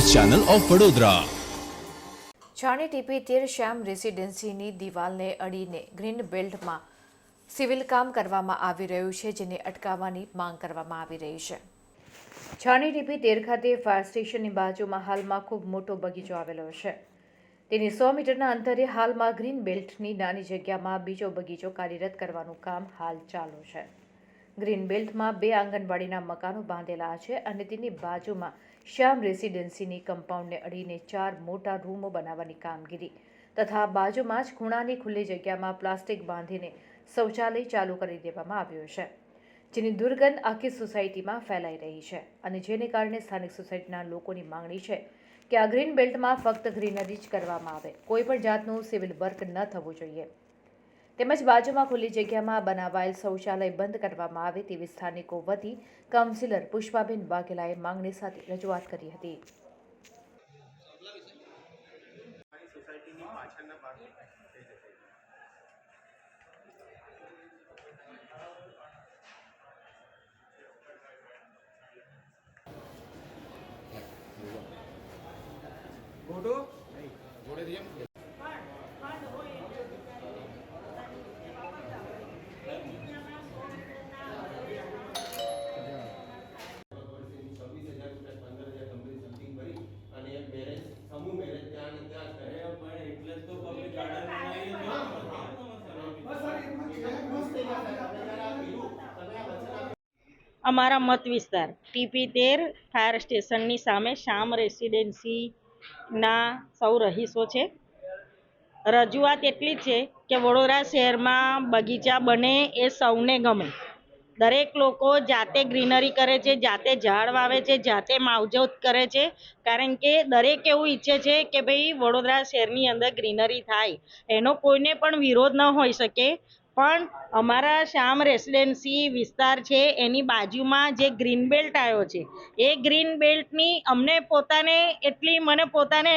Channel of Vadodara. Chhani TP તેર શ્યામ રેસિડેન્સીની દિવાલને અડીને ગ્રીન બેલ્ટમાં સિવિલ કામ કરવામાં આવી રહ્યું છે, જેને અટકાવવાની માંગ કરવામાં આવી રહી છે. છાણી ટીપી તેર ખાતે ફાયર સ્ટેશનની બાજુમાં હાલમાં ખૂબ મોટો બગીચો આવેલો છે. તેની સો મીટરના અંતરે હાલમાં ગ્રીન બેલ્ટની નાની જગ્યામાં બીજો બગીચો કાર્યરત કરવાનું કામ હાલ ચાલુ છે. ગ્રીન બેલ્ટમાં બે આંગણવાડીના મકાનો બાંધેલા છે અને તેની બાજુમાં શ્યામ રેસિડેન્સીની કમ્પાઉન્ડને અડીને ચાર મોટા રૂમો બનાવવાની કામગીરી તથા બાજુમાં જ ખૂણાની ખુલ્લી જગ્યામાં પ્લાસ્ટિક બાંધીને શૌચાલય ચાલુ કરી દેવામાં આવ્યો છે, જેની દુર્ગંધ આખી સોસાયટીમાં ફેલાઈ રહી છે અને જેને કારણે સ્થાનિક સોસાયટીના લોકોની માંગણી છે કે આ ગ્રીન બેલ્ટમાં ફક્ત ગ્રીનરી જ કરવામાં આવે. કોઈ પણ જાતનું સિવિલ વર્ક ન થવું જોઈએ. તેમજ બાજુમાં ખુલ્લી જગ્યામાં બનાવાયેલ શૌચાલય બંધ કરવામાં આવે તેવી સ્થાનિકો વતી કાઉન્સિલર પુષ્પાબેન વાઘેલાએ માંગણી સાથે રજૂઆત કરી હતી થઈ જશે છવ્વીસ હજાર રૂપિયા પંદર હજાર કંપની સમથિંગ ભરી અને એક મેરેજ સમૂહ મેરેજ ત્યાં ને ત્યાં જ કરે. એટલે જ તો પબ્લિક ગાર્ડન બનાવીએ છીએ. બસ સર, એટલું જ છે. બસ થઈ ગયા સાહેબ. તમે જરા આ પેલું, તમે આ વચન આપ્યું. અમારા મત વિસ્તાર. ટીપી તેર ફાયર સ્ટેશનની સામે શામ રેસિડેન્સીના સૌ રહીશો છે. રજૂઆત એટલી છે કે વડોદરા શહેરમાં બગીચા બને એ સૌને ગમે. દરેક લોકો જાતે ગ્રીનરી કરે છે, જાતે ઝાડ વાવે છે, જાતે માવજત કરે છે. કારણ કે દરેક એવું ઈચ્છે છે કે ભાઈ વડોદરા શહેરની અંદર ગ્રીનરી થાય. એનો કોઈને પણ વિરોધ ન હોઈ શકે. પણ અમારા શ્યામ રેસિડેન્સી વિસ્તાર છે, એની બાજુમાં જે ગ્રીન બેલ્ટ આવ્યો છે, એ ગ્રીન બેલ્ટની અમને પોતાને એટલી મને પોતાને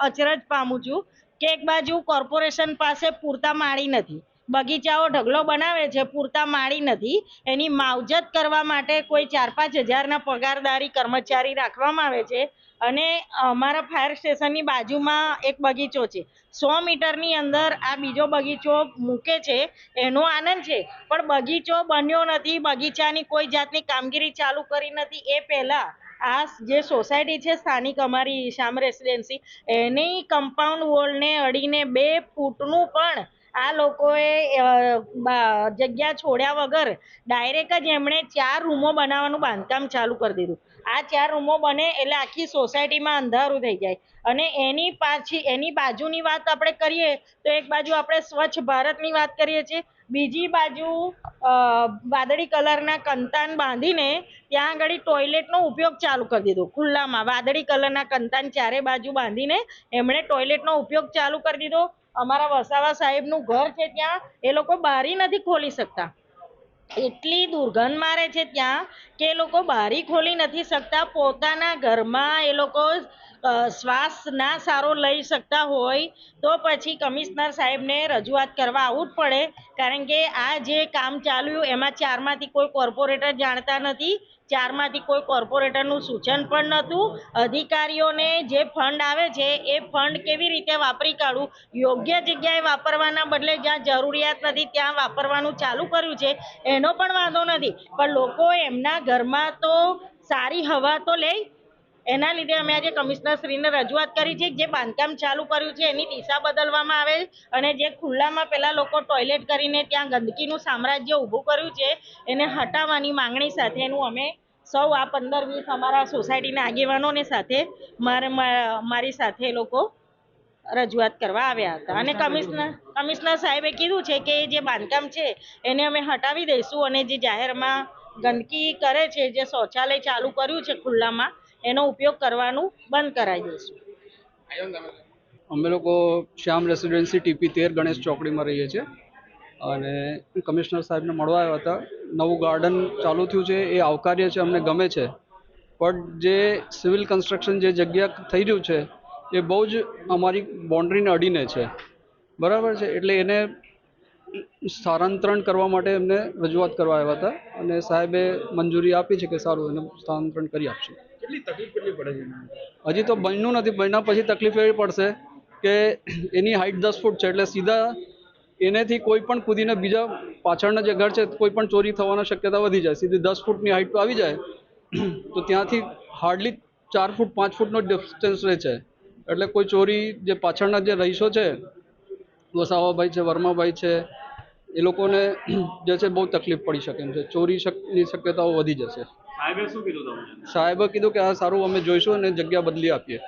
અચરજ પામું છું કે એક બાજુ કોર્પોરેશન પાસે પૂરતા માળી નથી. બગીચાઓ ઢગલો બનાવે છે, પૂરતા માળી નથી. એની માવજત કરવા માટે કોઈ ચાર પાંચ હજારના પગારદારી કર્મચારી રાખવામાં આવે છે અને અમારા ફાયર સ્ટેશનની બાજુમાં એક બગીચો છે. સો મીટરની અંદર આ બીજો બગીચો મૂકે છે, એનો આનંદ છે. પણ બગીચો બન્યો નથી, બગીચાની કોઈ જાતની કામગીરી ચાલુ કરી નથી. એ પહેલાં આ જે સોસાયટી છે, સ્થાનિક અમારી શ્યામ રેસિડેન્સી, એની કમ્પાઉન્ડ વોલને અડીને બે ફૂટનું પણ આ લોકોએ જગ્યા છોડ્યા વગર ડાયરેક્ટ જ એમણે ચાર રૂમો બનાવવાનું બાંધકામ ચાલુ કરી દીધું. આ ચાર રૂમો બને એટલે આખી સોસાયટીમાં અંધારું થઈ જાય. અને એની પાછી, એની બાજુની વાત આપણે કરીએ, તો એક બાજુ આપણે સ્વચ્છ ભારતની વાત કરીએ છીએ. બીજી બાજુ વાદળી કલરના કંતાન બાંધીને ત્યાં આગળ ટોયલેટનો ઉપયોગ ચાલુ કરી દીધો, ખુલ્લામાં. વાદળી કલરના કંતાન ચારે બાજુ બાંધીને એમણે ટોયલેટનો ઉપયોગ ચાલુ કરી દીધો. અમારા વસાવા સાહેબનું ઘર છે ત્યાં, એ લોકો બારી નથી ખોલી શકતા. એટલી દુર્ગંધ મારે છે ત્યાં કે એ લોકો બારી ખોલી નથી શકતા. પોતાના ઘરમાં એ લોકો શ્વાસ ના સારો લઈ શકતા હોય, તો પછી કમિશનર સાહેબને રજૂઆત કરવા આવવું જ પડે. કારણ કે આ જે કામ ચાલ્યું, એમાં ચારમાંથી કોઈ કોર્પોરેટર જાણતા નથી. ચારમાંથી કોઈ કોર્પોરેટરનું સૂચન પણ નહોતું. અધિકારીઓને જે ફંડ આવે છે, એ ફંડ કેવી રીતે વાપરી કાઢવું? યોગ્ય જગ્યાએ વાપરવાના બદલે જ્યાં જરૂરિયાત નથી, ત્યાં વાપરવાનું ચાલુ કર્યું છે, એનો પણ વાંધો નથી. પણ લોકો એમના ઘરમાં તો સારી હવા તો લે. એના લીધે અમે આજે કમિશનર શ્રીને રજૂઆત કરી છે, જે બાંધકામ ચાલુ કર્યું છે, એની દિશા બદલવામાં આવે અને જે ખુલ્લામાં પહેલાં લોકો ટોયલેટ કરીને ત્યાં ગંદકીનું સામ્રાજ્ય ઊભું કર્યું છે, એને હટાવવાની માંગણી સાથેનું અમે સૌ આ પંદર વીસ અમારા સોસાયટીના આગેવાનોને સાથે મારે મા- મારી સાથે લોકો રજૂઆત કરવા આવ્યા હતા. અને કમિશનર કમિશનર સાહેબે કીધું છે કે જે બાંધકામ છે એને અમે હટાવી દઈશું અને જે જાહેરમાં ગંદકી કરે છે જે શૌચાલય ચાલુ કર્યું છે ખુલ્લામાં એનો ઉપયોગ કરવાનું બંધ કરાવી દઈશું. અમે લોકો શ્યામ રેસિડેન્સી ટીપી તેર ગણેશ ચોકડીમાં રહીએ છીએ. અને કમિશનર સાહેબને મળવા આવ્યા હતા. નવું ગાર્ડન ચાલુ થયું છે એ આવકાર્ય છે અમને ગમે છે. પણ જે સિવિલ કન્સ્ટ્રક્શન જે જગ્યા થઈ રહ્યું છે એ બહુ જ અમારી બાઉન્ડ્રીને અડીને છે. બરાબર છે એટલે એને સ્થાનાંતરણ કરવા માટે એમને રજૂઆત કરવા આવ્યા હતા અને સાહેબે મંજૂરી આપી છે કે સારું એને સ્થાનાંતરણ કરી આપશે. કેટલી તકલીફ કેટલી પડે છે હજી તો બન્યું નથી બન્યા પછી તકલીફ એવી પડશે કે એની હાઇટ દસ ફૂટ છે એટલે સીધા એનેથી કોઈ પણ કૂદીને બીજા પાછળના જે ઘર છે કોઈ પણ ચોરી થવાની શક્યતા વધી જાય. સીધી દસ ફૂટની હાઇટ આવી જાય. તો ત્યાંથી હાર્ડલી ચાર ફૂટ પાંચ ફૂટનો ડિસ્ટન્સ રહે છે. એટલે કોઈ ચોરી જે પાછળના જે રહીશો છે વસાવાભાઈ છે વર્માભાઈ છે એ લોકોને જે છે બહુ તકલીફ પડી શકે એમ છે. ચોરી શક્યતાઓ વધી જશે. સાહેબે શું કીધું તમને? સાહેબે કીધું કે આ સારું અમે જોઈશું અને જગ્યા બદલી આપીએ.